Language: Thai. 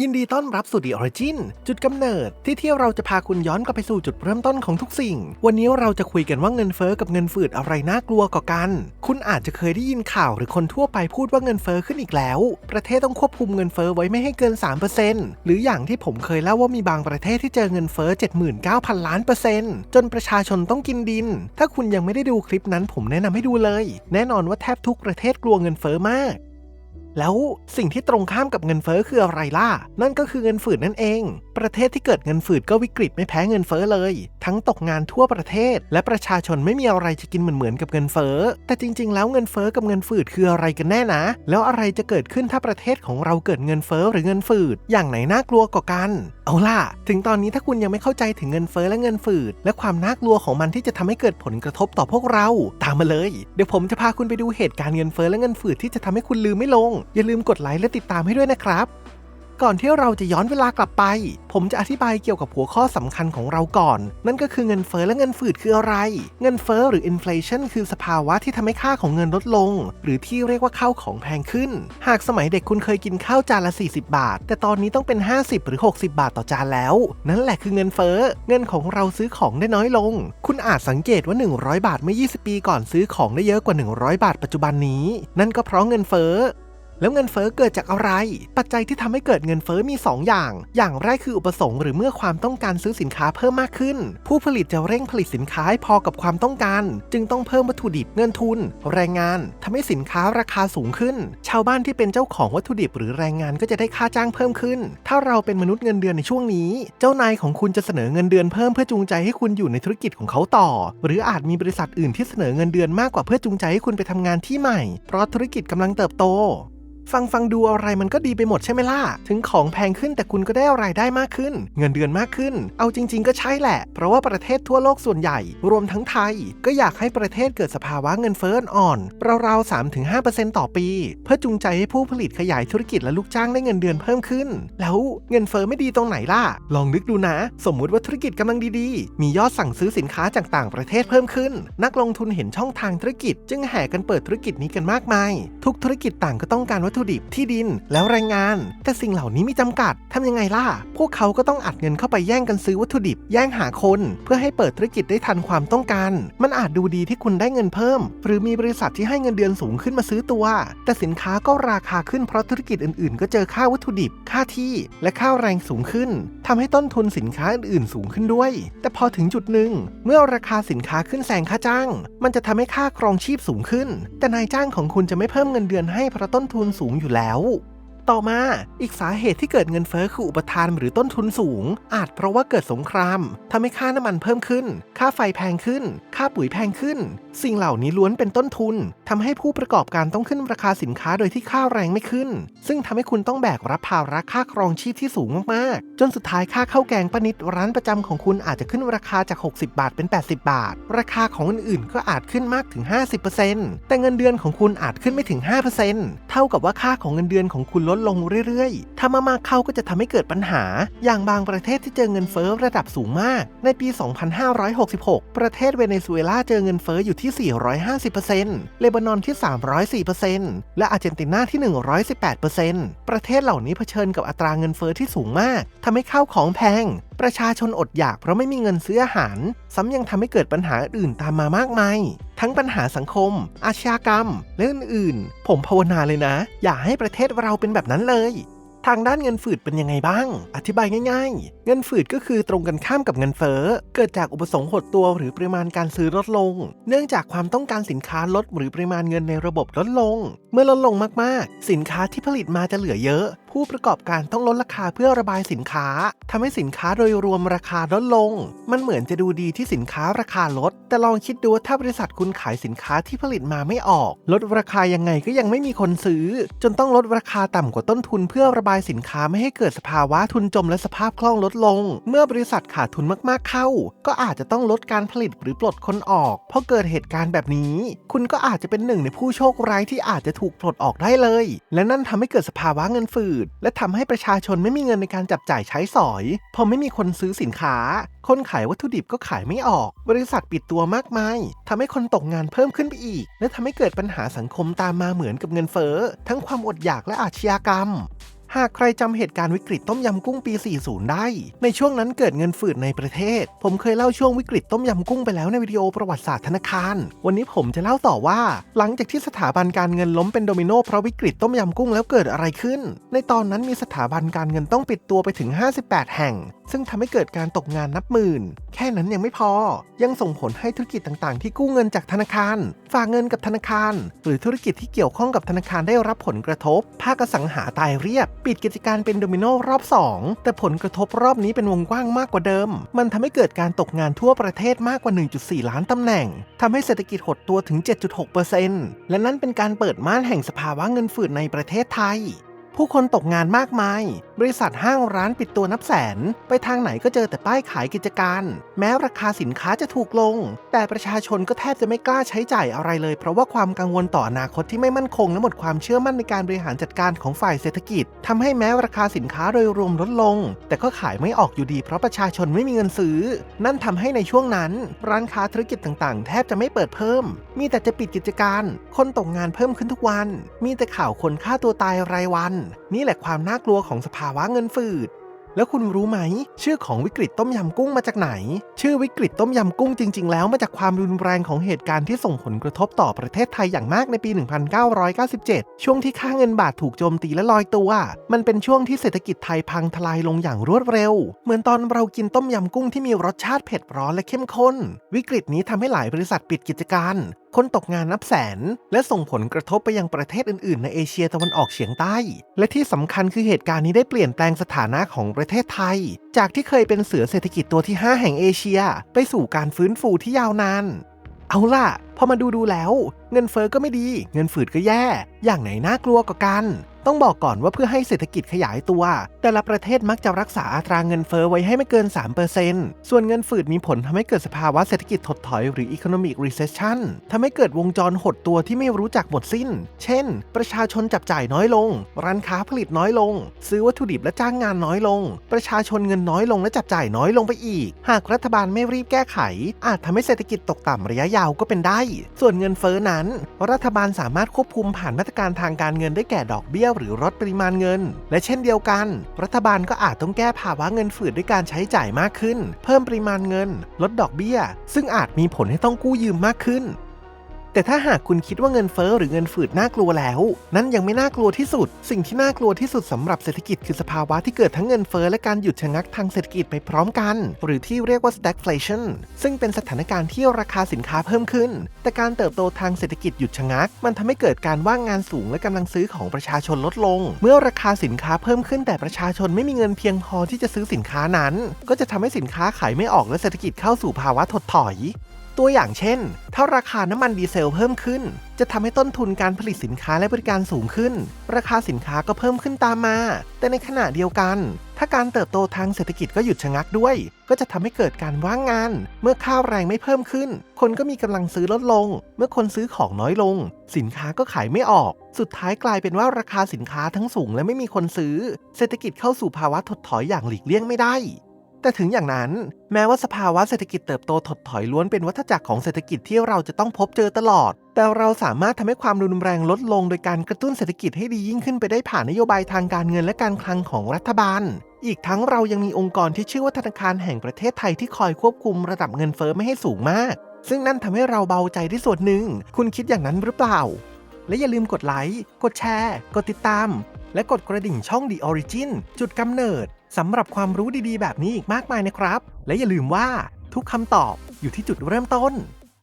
ยินดีต้อนรับสู่ The Origin จุดกำเนิด ที่เที่ยวเราจะพาคุณย้อนกลับไปสู่จุดเริ่มต้นของทุกสิ่ง วันนี้เราจะคุยกันว่าเงินเฟอ้อกับเงินฝืดอะไรน่ากลัวกว่ากัน คุณอาจจะเคยได้ยินข่าวหรือคนทั่วไปพูดว่าเงินเฟอ้อขึ้นอีกแล้ว ประเทศต้องควบคุมเงินเฟอ้อไว้ไม่ให้เกิน 3%หรืออย่างที่ผมเคยเล่าว่ามีบางประเทศที่เจอเงินเฟอ้อ79,000 ล้านเปอร์เซ็นต์จนประชาชนต้องกินดิน ถ้าคุณยังไม่ได้ดูคลิปนั้นผมแนะนำให้ดูเลย แน่นอนว่าแทบทุกประเทศกลัวเงินเฟอ้อมาก แล้วสิ่งที่ตรงข้ามกับเงินเฟ้อคืออะไรล่ะ นั่นก็คือเงินฝืดนั่นเอง ประเทศที่เกิดเงินฝืดก็วิกฤตไม่แพ้เงินเฟ้อเลยทั้งตกงานทั่วประเทศ และประชาชนไม่มีอะไรจะกินเหมือนเหมือนกับเงินเฟ้อ แต่จริง ๆ แล้วเงินเฟ้อกับเงินฝืดคืออะไรกันแน่นะ แล้วอะไรจะเกิดขึ้นถ้าประเทศของเราเกิดเงินเฟ้อหรือเงินฝืด อย่างไหนน่ากลัวกว่ากัน เอาล่ะ ถึงตอนนี้ถ้าคุณยังไม่เข้าใจถึงเงินเฟ้อและเงินฝืด และความน่ากลัวของมันที่จะทำให้เกิดผลกระทบต่อพวกเรา ตามมาเลย เดี๋ยวผมจะพาคุณไปดูเหตุการณ์เงินเฟ้อและเงินฝืดที่จะทำให้คุณลืมไม่ลง อย่าลืมกดไลค์และติดตามให้ด้วยนะครับ ก่อนที่เราจะย้อนเวลากลับไป ผมจะอธิบายเกี่ยวกับหัวข้อสำคัญของเราก่อน นั่นก็คือเงินเฟ้อและเงินฝืดคืออะไร เงินเฟ้อหรือ inflation คือสภาวะที่ทำให้ค่าของเงินลดลง หรือที่เรียกว่าข้าวของแพงขึ้น หากสมัยเด็กคุณเคยกินข้าวจานละ 40 บาท แต่ตอนนี้ต้องเป็น 50 หรือ 60 บาทต่อจานแล้ว นั่นแหละคือเงินเฟ้อ เงินของเราซื้อของได้น้อยลง คุณอาจสังเกตว่า 100 บาทเมื่อ 20 ปีก่อนซื้อของได้เยอะกว่า 100 บาทปัจจุบันนี้ นั่นก็เพราะเงินเฟ้อ แล้วเงินเฟ้อเกิดจากอะไร ปัจจัยที่ทำให้เกิดเงินเฟ้อมี 2 อย่าง อย่างแรกคืออุปสงค์หรือเมื่อความต้องการซื้อสินค้าเพิ่มมากขึ้น ผู้ผลิตจะเร่งผลิตสินค้าให้พอกับความต้องการ จึงต้องเพิ่มวัตถุดิบเงินทุน แรงงานทำให้สินค้าราคาสูงขึ้น ชาวบ้านที่เป็นเจ้าของวัตถุดิบหรือแรงงานก็จะได้ค่าจ้างเพิ่มขึ้น ถ้าเราเป็นมนุษย์เงินเดือนในช่วงนี้ เจ้านายของคุณจะเสนอเงินเดือนเพิ่มเพื่อจูงใจให้คุณอยู่ในธุรกิจของเขาต่อ หรืออาจมีบริษัทอื่นที่เสนอเงินเดือนมากกว่าเพื่อจูงใจให้คุณไปทำงานที่ใหม่ เพราะธุรกิจกำลังเติบโต ฟังฟังดูอะไรมันก็ดีไปหมดใช่ไหมล่ะ ถึงของแพงขึ้นแต่คุณก็ได้รายได้มากขึ้น เงินเดือนมากขึ้น เอาจริง ๆ ก็ใช่แหละ เพราะว่าประเทศทั่วโลกส่วนใหญ่ รวมทั้งไทย ก็อยากให้ประเทศเกิดสภาวะเงินเฟ้ออ่อนราวๆ3-5%ต่อปี เพื่อจูงใจให้ผู้ผลิตขยายธุรกิจและลูกจ้างได้เงินเดือนเพิ่มขึ้น แล้วเงินเฟ้อไม่ดีตรงไหนล่ะ ลองนึกดูนะ สมมุติว่าธุรกิจกำลังดีๆ มียอดสั่งซื้อสินค้าจากต่างประเทศเพิ่มขึ้น นักลงทุนเห็นช่องทางธุรกิจ จึงแห่กันเปิดธุรกิจนี้กันมากมาย ทุกธุรกิจต่างก็ต้องการวัตถุุดิบที่ดินแล้วแรงงาน แต่สิ่งเหล่านี้มีจำกัดทำยังไงล่ะ พวกเขาก็ต้องอัดเงินเข้าไปแย่งกันซื้อวัตถุดิบ แย่งหาคน เพื่อให้เปิดธุรกิจได้ทันความต้องการ มันอาจดูดีที่คุณได้เงินเพิ่ม หรือมีบริษัทที่ให้เงินเดือนสูงขึ้นมาซื้อตัว แต่สินค้าก็ราคาขึ้นเพราะธุรกิจอื่นๆ ก็เจอค่าวัตถุดิบ ค่าที่และค่าแรงสูงขึ้นทำให้ต้นทุนสินค้าอื่นๆ สูงขึ้นด้วย แต่พอถึงจุดหนึ่ง เมื่อราคาสินค้าขึ้นแซงค่าจ้าง มันจะทำให้ค่าครองชีพสูงขึ้น แต่นายจ้างของคุณจะไม่เพิ่มเงินเดือนให้เพราะต้นทุนสููงอยู่แล้ว ต่อมาอีกสาเหตุที่เกิดเงินเฟ้อคืออุปทานหรือต้นทุนสูง อาจเพราะว่าเกิดสงครามทำให้ค่าน้ำมันเพิ่มขึ้น ค่าไฟแพงขึ้น ค่าปุ๋ยแพงขึ้น สิ่งเหล่านี้ล้วนเป็นต้นทุนทำให้ผู้ประกอบการต้องขึ้นราคาสินค้าโดยที่ค่าแรงไม่ขึ้น ซึ่งทำให้คุณต้องแบกรับภาระค่าครองชีพที่สูงมากๆ จนสุดท้ายค่าข้าวแกงป้านิดร้านประจำของคุณอาจจะขึ้นราคาจาก 60 บาทเป็น 80 บาท ราคาของอื่นๆก็อาจขึ้นมากถึง 50%แต่เงินเดือนของคุณอาจขึ้นไม่ถึง 5%เท่ากับว่าค่าของเงินเดือนของคุณลดลงเรื่อยๆ ถ้ามามาเข้าก็จะทำให้เกิดปัญหา อย่างบางประเทศที่เจอเงินเฟ้อระดับสูงมาก ในปี 2566 ประเทศเวเนซุเอลาเจอเงินเฟ้ออยู่ที่ 450%เลบานอนที่ 304%และอาร์เจนตินาที่ 118%ประเทศเหล่านี้เผชิญกับอัตราเงินเฟ้อที่สูงมากทำให้ข้าวของแพง ประชาชนอดอยากเพราะไม่มีเงินซื้ออาหาร ซ้ำยังทำให้เกิดปัญหาอื่นตามมามากมาย ทั้งปัญหาสังคม อาชญากรรมและอื่นๆ ผมภาวนาเลยนะ อย่าให้ประเทศเราเป็นแบบนั้นเลย ทางด้านเงินฝืดเป็นยังไงบ้าง อธิบายง่าย ๆ เงินฝืดก็คือตรงกันข้ามกับเงินเฟ้อ เกิดจากอุปสงค์หดตัวหรือปริมาณการซื้อลดลง เนื่องจากความต้องการสินค้าลดหรือปริมาณเงินในระบบลดลง เมื่อลดลงมากๆ สินค้าที่ผลิตมาจะเหลือเยอะ ผู้ประกอบการต้องลดราคาเพื่อระบายสินค้าทำให้สินค้าโดยรวมราคาลดลง มันเหมือนจะดูดีที่สินค้าราคาลด แต่ลองคิดดูว่าถ้าบริษัทคุณขายสินค้าที่ผลิตมาไม่ออก ลดราคายังไงก็ยังไม่มีคนซื้อ จนต้องลดราคาต่ำกว่าต้นทุน เพื่อระบายสินค้าไม่ให้เกิดสภาวะทุนจมและสภาพคล่องลดลง เมื่อบริษัทขาดทุนมากๆเข้า ก็อาจจะต้องลดการผลิตหรือปลดคนออก เพราะเกิดเหตุการณ์แบบนี้ คุณก็อาจจะเป็นหนึ่งในผู้โชคร้ายที่อาจจะถูกปลดออกได้เลย และนั่นทำให้เกิดสภาวะเงินฝืดและทำให้ประชาชนไม่มีเงินในการจับจ่ายใช้สอย พอไม่มีคนซื้อสินค้า คนขายวัตถุดิบก็ขายไม่ออก บริษัทปิดตัวมากมายทำให้คนตกงานเพิ่มขึ้นไปอีก และทำให้เกิดปัญหาสังคมตามมาเหมือนกับเงินเฟ้อทั้งความอดอยากและอาชญากรรม หากใครจำเหตุการณ์วิกฤตต้มยำกุ้งปี 40 ได้ ในช่วงนั้นเกิดเงินฝืดในประเทศ ผมเคยเล่าช่วงวิกฤตต้มยำกุ้งไปแล้วในวิดีโอประวัติศาสตร์ธนาคาร วันนี้ผมจะเล่าต่อว่า หลังจากที่สถาบันการเงินล้มเป็นโดมิโนเพราะวิกฤตต้มยำกุ้งแล้วเกิดอะไรขึ้น ในตอนนั้นมีสถาบันการเงินต้องปิดตัวไปถึง 58 แห่ง ซึ่งทำให้เกิดการตกงานนับหมื่น แค่นั้นยังไม่พอ ยังส่งผลให้ธุรกิจต่างๆ ที่กู้เงินจากธนาคาร ฝากเงินกับธนาคาร หรือธุรกิจที่เกี่ยวข้องกับธนาคารได้รับผลกระทบ ภาคสังหาตายเรียบปิดกิจการเป็นโดมิโนรอบ 2 แต่ผลกระทบรอบนี้เป็นวงกว้างมากกว่าเดิม มันทำให้เกิดการตกงานทั่วประเทศมากกว่า 1.4 ล้านตำแหน่งทำให้เศรษฐกิจหดตัวถึง 7.6%และนั่นเป็นการเปิดม่านแห่งสภาวะเงินฝืดในประเทศไทย ผู้คนตกงานมากมายบริษัทห้างร้านปิดตัวนับแสน ไปทางไหนก็เจอแต่ป้ายขายกิจการ แม้ราคาสินค้าจะถูกลง แต่ประชาชนก็แทบจะไม่กล้าใช้จ่ายอะไรเลย เพราะว่าความกังวลต่ออนาคตที่ไม่มั่นคงและหมดความเชื่อมั่นในการบริหารจัดการของฝ่ายเศรษฐกิจทำให้แม้ราคาสินค้าโดยรวมลดลง แต่ก็ขายไม่ออกอยู่ดี เพราะประชาชนไม่มีเงินซื้อ นั่นทำให้ในช่วงนั้น ร้านค้าธุรกิจต่างๆ แทบจะไม่เปิดเพิ่ม มีแต่จะปิดกิจการ คนตกงานเพิ่มขึ้นทุกวัน มีแต่ข่าวคนฆ่าตัวตายรายวัน นี่แหละความน่ากลัวของสภาววะเงินฝืด แล้วคุณรู้ไหม ชื่อของวิกฤตต้มยำกุ้งมาจากไหน ชื่อวิกฤตต้มยำกุ้งจริง ๆ แล้วมาจากความรุนแรงของเหตุการณ์ที่ส่งผลกระทบต่อประเทศไทยอย่างมากในปี 1997 ช่วงที่ค่าเงินบาทถูกโจมตีและลอยตัว มันเป็นช่วงที่เศรษฐกิจไทยพังทลายลงอย่างรวดเร็ว เหมือนตอนเรากินต้มยำกุ้งที่มีรสชาติเผ็ดร้อนและเข้มข้น วิกฤตนี้ทำให้หลายบริษัทปิดกิจการ คนตกงานนับแสน และส่งผลกระทบไปยังประเทศอื่นๆ ในเอเชียตะวันออกเฉียงใต้ และที่สำคัญคือเหตุการณ์นี้ได้เปลี่ยนแปลงสถานะของประเทศไทย จากที่เคยเป็นเสือเศรษฐกิจตัวที่ 5 แห่งเอเชีย ไปสู่การฟื้นฟูที่ยาวนานเอาล่ะ พอมาดูดูแล้ว เงินเฟอ้อก็ไม่ดี เงินฝืดก็แย่ อย่างไหนน่ากลัวกว่ากัน ต้องบอกก่อนว่าเพื่อให้เศรษฐกิจขยายตัว แต่ละประเทศมักจะรักษาอัตราเงินเฟอ้อไว้ให้ไม่เกิน 3%ส่วนเงินฝืดมีผลทำให้เกิดสภาวะเศรษฐกิจถดถอยหรือ economic recession ทำให้เกิดวงจรหดตัวที่ไม่รู้จักหมดสิ้น เช่น ประชาชนจับจ่ายน้อยลง ร้านค้าผลิตน้อยลง ซื้อวัตถุดิบและจ้างงานน้อยลง ประชาชนเงินน้อยลงและจับจ่ายน้อยลงไปอีก หากรัฐบาลไม่รีบแก้ไข อาจทำให้เศรษฐกิจตกต่ำระยะยาวก็เป็นได้ ส่วนเงินเฟ้อนั้น รัฐบาลสามารถควบคุมผ่านมาตรการทางการเงินได้แก่ดอกเบี้ยหรือลดปริมาณเงิน และเช่นเดียวกัน รัฐบาลก็อาจต้องแก้ภาวะเงินฝืดด้วยการใช้จ่ายมากขึ้น เพิ่มปริมาณเงิน ลดดอกเบี้ย ซึ่งอาจมีผลให้ต้องกู้ยืมมากขึ้น แต่ถ้าหากคุณคิดว่าเงินเฟ้อหรือเงินฝืดน่ากลัวแล้ว นั่นยังไม่น่ากลัวที่สุด สิ่งที่น่ากลัวที่สุดสำหรับเศรษฐกิจคือสภาวะที่เกิดทั้งเงินเฟ้อและการหยุดชะงักทางเศรษฐกิจไปพร้อมกัน หรือที่เรียกว่า stagflation ซึ่งเป็นสถานการณ์ที่ราคาสินค้าเพิ่มขึ้น แต่การเติบโตทางเศรษฐกิจหยุดชะงัก มันทำให้เกิดการว่างงานสูงและกำลังซื้อของประชาชนลดลง เมื่อราคาสินค้าเพิ่มขึ้นแต่ประชาชนไม่มีเงินเพียงพอที่จะซื้อสินค้านั้น ก็จะทำให้สินค้าขายไม่ออกและเศรษฐกิจเข้าสู่ภาวะถดถอย ตัวอย่างเช่น ถ้าราคาน้ำมันดีเซลเพิ่มขึ้น จะทำให้ต้นทุนการผลิตสินค้าและบริการสูงขึ้น ราคาสินค้าก็เพิ่มขึ้นตามมา แต่ในขณะเดียวกัน ถ้าการเติบโตทางเศรษฐกิจก็หยุดชะงักด้วย ก็จะทำให้เกิดการว่างงาน เมื่อค่าแรงไม่เพิ่มขึ้น คนก็มีกำลังซื้อลดลง เมื่อคนซื้อของน้อยลง สินค้าก็ขายไม่ออก สุดท้ายกลายเป็นว่าราคาสินค้าทั้งสูงและไม่มีคนซื้อ เศรษฐกิจเข้าสู่ภาวะถดถอยอย่างหลีกเลี่ยงไม่ได้ แต่ถึงอย่างนั้นแม้ว่าสภาวะเศรษฐกิจเติบโตถดถอยล้วนเป็นวัฏจักรของเศรษฐกิจที่เราจะต้องพบเจอตลอด แต่เราสามารถทำให้ความรุนแรงลดลงโดยการกระตุ้นเศรษฐกิจให้ดียิ่งขึ้นไปได้ผ่านนโยบายทางการเงินและการคลังของรัฐบาล อีกทั้งเรายังมีองค์กรที่ชื่อว่าธนาคารแห่งประเทศไทยที่คอยควบคุมระดับเงินเฟ้อไม่ให้สูงมาก ซึ่งนั่นทำให้เราเบาใจได้ส่วนหนึ่ง คุณคิดอย่างนั้นหรือเปล่า และอย่าลืมกดไลค์ กดแชร์ กดติดตาม และกดกระดิ่งช่อง The Origin จุดกำเนิด สำหรับความรู้ดีๆ แบบนี้อีกมากมายนะครับ และอย่าลืมว่าทุกคำตอบอยู่ที่จุดเริ่มต้น